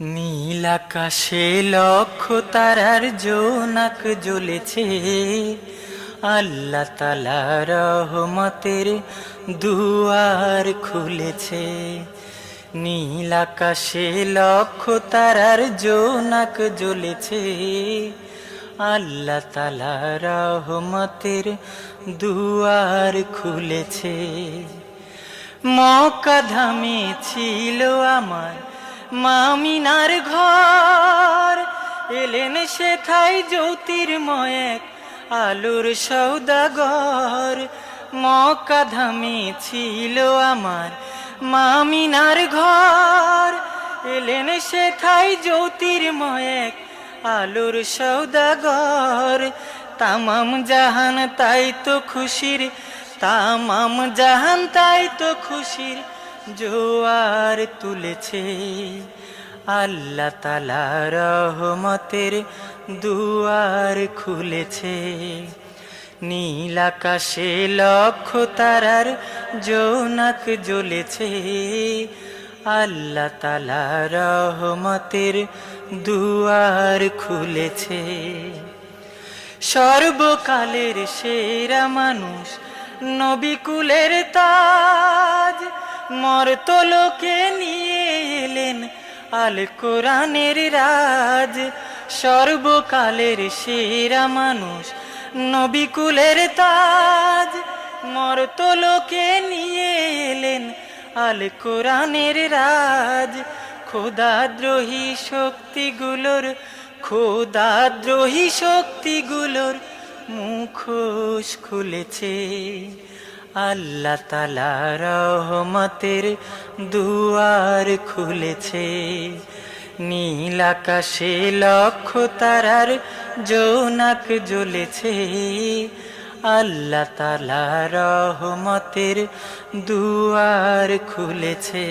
নীল আকাশে লক্ষ তারার জোনাক জ্বলেছে। আল্লাহ তালা রহমতের দুয়ার খুলেছে। নীল আকাশে লক্ষ তারার জোনাক জ্বলেছে। আল্লাহ তালা রহমতের দুয়ার খুলেছে। মকা মকাধামে ছিল আমার মামিনার ঘর। এলেন সেথাই জ্যোতির্ময় এক আলোর সৌদাগর। মকাধামে ছিল আমার মামিনার ঘর। এলেন সেথাই জ্যোতির্ময় এক আলোর সৌদাগর। তামাম জাহান তাই তো খুশির, তামাম জাহান তাই তো খুশির। জোয়ার তুলেছে। আল্লাহ তালা রহমতের দুয়ার খুলেছে। নীল আকাশে লক্ষ তারার জোনাক জ্বলেছে। আল্লাহ তালা রহমতের দুয়ার খুলেছে। সর্বকালের সেরা মানুষ নবিকুলের তাজ মর্তলোকে নিয়ে এলেন আল কোরআনের রাজ। সর্বকালের সেরা মানুষ নবিকুলের তাজ। মর্তলোকে নিয়ে এলেন আল কোরআনের রাজ। খোদাদ্রোহী শক্তিগুলোর খোদাদ্রোহী শক্তিগুলোর মুখোশ খুলেছে। আল্লাহ তালা রহমতের দুয়ার খুলেছে। নীল আকাশে লক্ষ তারার জোনাক জ্বলেছে। আল্লাহ তালা রহমতের দুয়ার খুলেছে।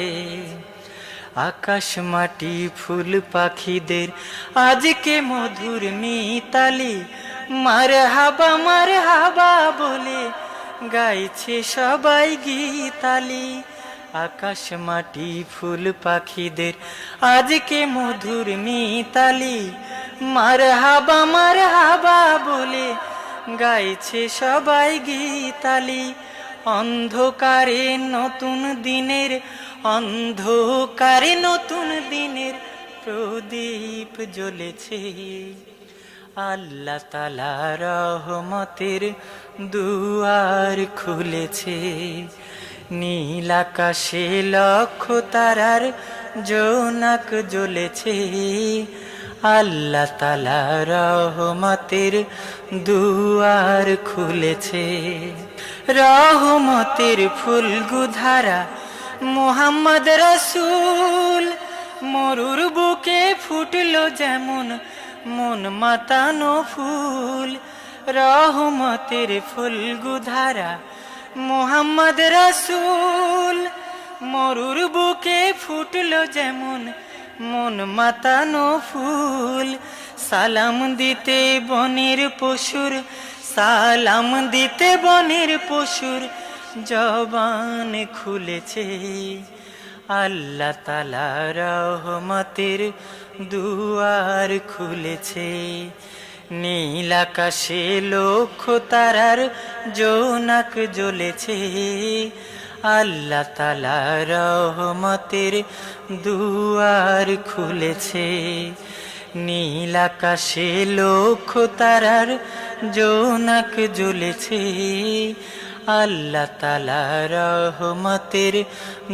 আকাশ মাটি ফুল পাখিদের, আজকে মধুর মিতালি মার হাবা মার হাবা বলে গাইছে সবাই গীতালি। আকাশ মাটি ফুল পাখিদের, আজকে মধুর মিতালি। মার হাবা মার হাবা বলে গাইছে সবাই গীতালি। অন্ধকারে নতুন দিনের, অন্ধকারে নতুন দিনের প্রদীপ জ্বলেছে। আল্লাহ তালা রহমতের দুয়ার খুলেছে। নীল আকাশে লক্ষ তারার জোনাক জ্বলেছে। আল্লাহ তালা রহমতের দুয়ার খুলেছে। রহমতের ফুল গুধারা মোহাম্মদ রসুল, মরুর বুকে ফুটলো যেমন মন মাতানো ফুল, রহমতের ফুল গুধারা মোহাম্মদ রসুল। মরুর বুকে ফুটলো যেমন মন মাতানো ফুল। সালাম দিতে বনের পশুর, সালাম দিতে বনের পশুর জবান খুলেছে। আল্লাহ তালা রহমতের দুয়ার খুলেছে। নীল আকাশে লক্ষ তারার জোনাক জ্বলেছে। আল্লাহ তালা রহমতের দুয়ার খুলেছে। নীল আকাশে লক্ষ তারার জোনাক জ্বলেছে। আল্লাহ তালা রহমতের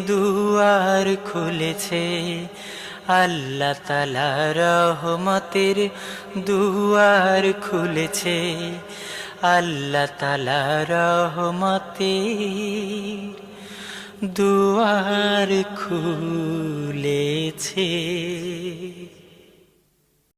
দুয়ার খুলেছে। আল্লাহ তালা রহমতের দুয়ার খুলেছে। আল্লাহ তালা রহমতের দুয়ার খুলেছে।